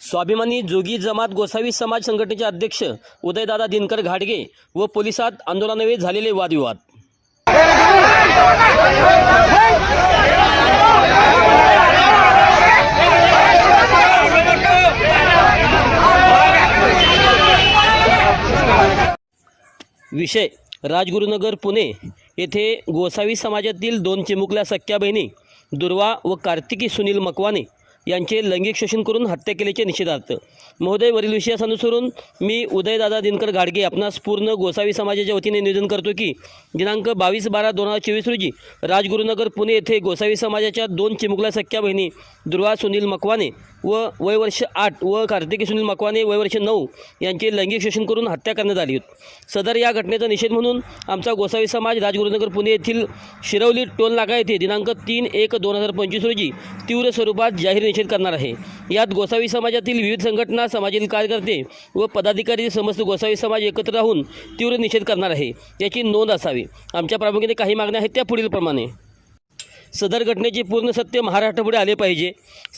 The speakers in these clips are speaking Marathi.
स्वाभिमानी जोगी जमात गोसावी समाज संघटनेचे अध्यक्ष उदयदादा दिनकर घाडगे व पोलिसात आंदोलनावेळी झालेले वादविवाद. विषय राजगुरुनगर पुणे येथे गोसावी समाजातील दोन चिमुकल्या सख्या बहिणी दुर्वा व कार्तिकी सुनील मकवाने यांचे लैंगिक शोषण करून हत्या केल्याचे निषेधार्थ. महोदय वरील विषयास अनुसरून मी उदयदादा दिनकर गाडगे आपणास पूर्ण गोसावी समाजाच्या वतीने निवेदन करतो की दिनांक बावीस बारा दोन हजार चोवीस रोजी राजगुरुनगर पुणे येथे गोसावी समाजाच्या दोन चिमुकल्या सख्या बहिणी दुर्वा सुनील मकवाने व वय वर्ष आठ व कार्तिकी सुनील मकवाने वय वर्ष नऊ यांचे लैंगिक शोषण करून हत्या करण्यात आली होती. सदर या घटनेचा निषेध म्हणून आमचा गोसावी समाज राजगुरुनगर पुणे येथील शिरवली टोल नाका येथे दिनांक तीन एक दोन हजार पंचवीस रोजी तीव्र स्वरूपात जाहीर निषेध करणार आहे. यात गोसावी समाजातील विविध संघटना समाजातील कार्यकर्ते व पदाधिकारी समस्त गोसावी समाज एकत्र राहून तीव्र निषेध करणार आहे. याची नोंद असावी. आमच्या प्रामुख्याने काही मागण्या आहेत त्या पुढीलप्रमाणे. सदर घटनेचे पूर्ण सत्य महाराष्ट्रापुढे आले पाहिजे.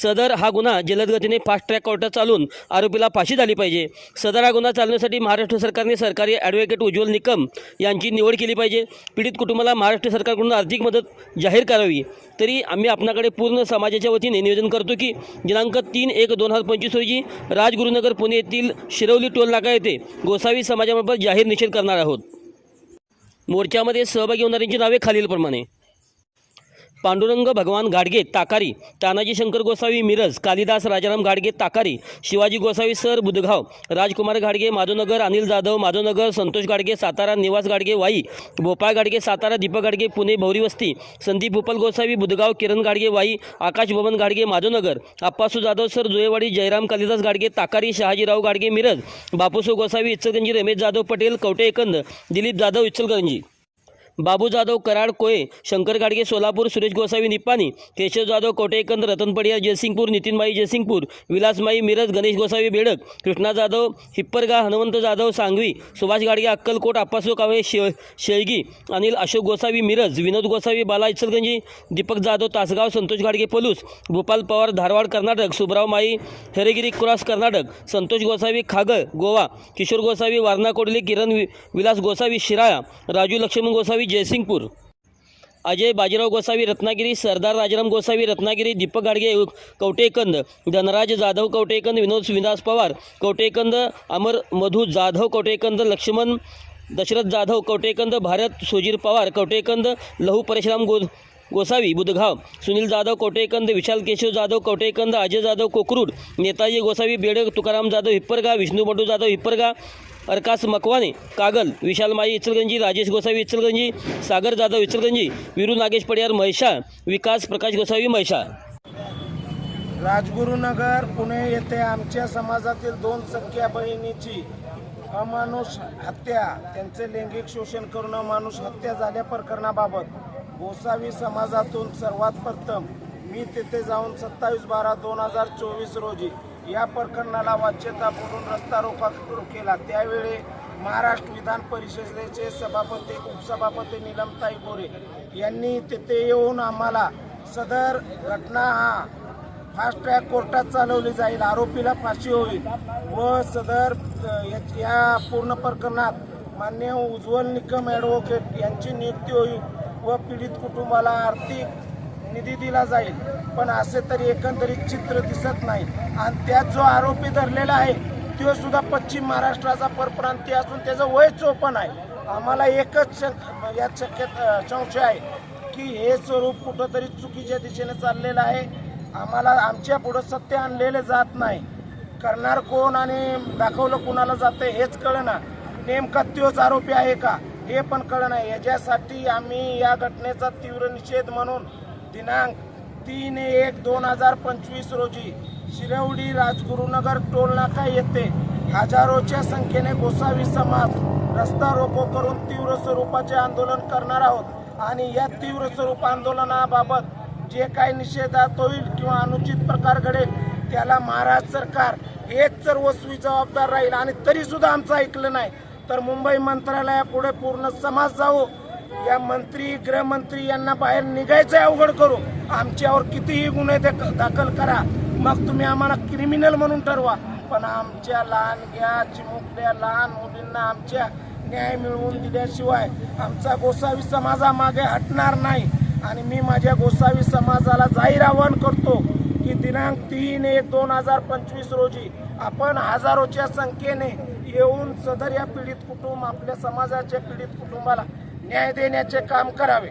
सदर हा गुन्हा जलदगतीने फास्ट ट्रॅक कोर्टात चालून आरोपीला फाशी झाली पाहिजे. सदर हा गुन्हा चालण्यासाठी महाराष्ट्र सरकारने सरकारी ॲडव्होकेट उज्ज्वल निकम यांची निवड केली पाहिजे. पीडित कुटुंबाला महाराष्ट्र सरकारकडून आर्थिक मदत जाहीर करावी. तरी आम्ही आपणाकडे पूर्ण समाजाच्या वतीने निवेदन करतो की दिनांक तीन एक दोन हजार पंचवीस रोजी राजगुरुनगर पुणे येथील शिरवली टोल नाका येथे गोसावी समाजाबरोबर जाहीर निषेध करणार आहोत. मोर्चामध्ये सहभागी होणाऱ्यांची नावे खालीलप्रमाणे. पांडुरंग भगवान गाडगे ताकारी तानाजी शंकर गोसावी मिरज कालिदास राजाराम गाडगे ताकारी शिवाजी गोसावी सर बुधगाव राजकुमार गाडगे माधवनगर अनिल जाधव माधवनगर संतोष गाडगे सातारा निवास गाडगे वाई भोपाळ गाडगे सातारा दीपक गाडगे पुणे भौरी वस्ती संदीप भूपाल गोसावी बुधगाव किरण गाडगे वाई आकाश भवन गाडगे माधवनगर आप्पासू जाधव सर जुळेवाडी जयराम कालिदास गाडगे ताकारी शहाजीराव गाडगे मिरज बापूसू गोसावी इचलगंजी रमेश जाधव पटेल कवटे एकंद दिलीप जाधव इचलगंजी बाबू जाधव कराड कोळे शंकर गाडगे सोलापूर सुरेश गोसावी निप्पाणी केशव जाधव कोटेकंद रतन पडिया जयसिंगपूर नितीनबाई जयसिंगपूर विलासमाई मिरज गणेश गोसावी बेडक कृष्णा जाधव हिप्परगा हनुमंत जाधव सांगवी सुभाष गाडगे अक्कलकोट आप्पासू कावळे शे शेळगी अनिल अशोक गोसावी मिरज विनोद गोसावी बाला इचलगंजी दीपक जाधव तासगाव संतोष गाडगे पलूस भूपाल पवार धारवाड कर्नाटक सुब्राव माई हेरेगिरी क्रॉस कर्नाटक संतोष गोसावी खागळ गोवा किशोर गोसावी वारणा कोडली किरण विलास गोसावी शिराळा राजू लक्ष्मण गोसावी जयसिंगपूर. अजय बाजीराव गोसावी रत्नागिरी सरदार राजाराम गोसावी रत्नागिरी दीपक गाडगे कवटेकंद धनराज जाधव कवटेकंद विनोद विनास पवार कवटेकंद अमर मधू जाधव कवटेकंद लक्ष्मण दशरथ जाधव कवटेकंद भारत सुजीर पवार कवटेकंद लहू परशुराम गो गोसावी बुधगाव सुनील जाधव कोटेकंद विशाल केशव जाधव कोटेकंद अजय जाधव कोकरूड नेताजी गोसावी बेडक तुकाराम जाधव हिप्परगा विष्णू बंडू जाधव हिप्परगा अरकास मकवाने कागल विशाल माई इचलगंजी राजेश गोसावी इचलगंजी सागर जाधव इचलगंजी विरू नागेश पडियार महिषा विकास प्रकाश गोसावी महिषा राजगुरुनगर पुणे येथे आमच्या समाजातील दोन सख्या बहिणीची अमानुष हत्या त्यांचे लैंगिक शोषण करून अमानुष हत्या झाल्या प्रकरणाबाबत गोसावी समाजातून सर्वात प्रथम मी तेथे जाऊन सत्तावीस बारा दोन हजार चोवीस रोजी या प्रकरणाला वाच्यता बोलून रस्ता रोका केला. त्यावेळी महाराष्ट्र विधान परिषदेचे सभापती उपसभापती निलमताई गोरे यांनी तेथे येऊन आम्हाला सदर घटना हा फास्ट ट्रॅक कोर्टात चालवली जाईल आरोपीला फाशी होईल व सदर या- या पूर्ण प्रकरणात मान्य उज्ज्वल निकम ॲडव्होकेट यांची नियुक्ती होईल व पीडित कुटुंबाला आर्थिक निधी दिला जाईल. पण असे तरी एकंदरीत चित्र दिसत नाही. आणि त्यात जो आरोपी धरलेला आहे तो सुद्धा पश्चिम महाराष्ट्राचा परप्रांतीय असून त्याचं वय चोपण आहे. आम्हाला एकच शक यात शक्यत संशय आहे की हे स्वरूप कुठंतरी चुकीच्या दिशेने चाललेलं आहे. आम्हाला आमच्या पुढं सत्य आणलेलं जात नाही. करणार कोण आणि दाखवलं कुणाला जातं हेच कळना. नेमका तोच आरोपी आहे का हे पण कळना. याच्यासाठी आम्ही या घटनेचा तीव्र निषेध म्हणून दिनांक तीन एक दोन हजार पंचवीस रोजी शिरवडी राजगुरुनगर टोलनाका येथे हजारोच्या संख्येने गोसावी समाज रस्ता रोको करून तीव्र स्वरूपाचे आंदोलन करणार आहोत. आणि या तीव्र स्वरूप आंदोलनाबाबत जे काही निषेधात होईल किंवा अनुचित प्रकार घडेल त्याला महाराष्ट्र सरकार हेच सर्वस्वी जबाबदार राहील. आणि तरी सुद्धा आमचं ऐकलं नाही. तर मुंबई मंत्रालयापुढे पूर्ण समाज जाऊ या मंत्री गृहमंत्री यांना बाहेर निघायचं अवघड करू आमच्यावर कितीही गुन्हे दाख- दाखल करा. मग तुम्ही आम्हाला क्रिमिनल म्हणून ठरवा. पण आमच्या लहानग्या चिमुकल्या लहान मुलींना आमच्या न्याय मिळवून दिल्याशिवाय आमचा गोसावी समाजामागे हटणार नाही. आणि मी माझ्या गोसावी समाजाला जाहीर आवाहन करतो की दिनांक तीन एक दोन हजार पंचवीस रोजी आपण हजारोच्या संख्येने येऊन सदर या पीडित कुटुंब आपल्या समाजाच्या पीडित कुटुंबाला न्याय देण्याचे काम करावे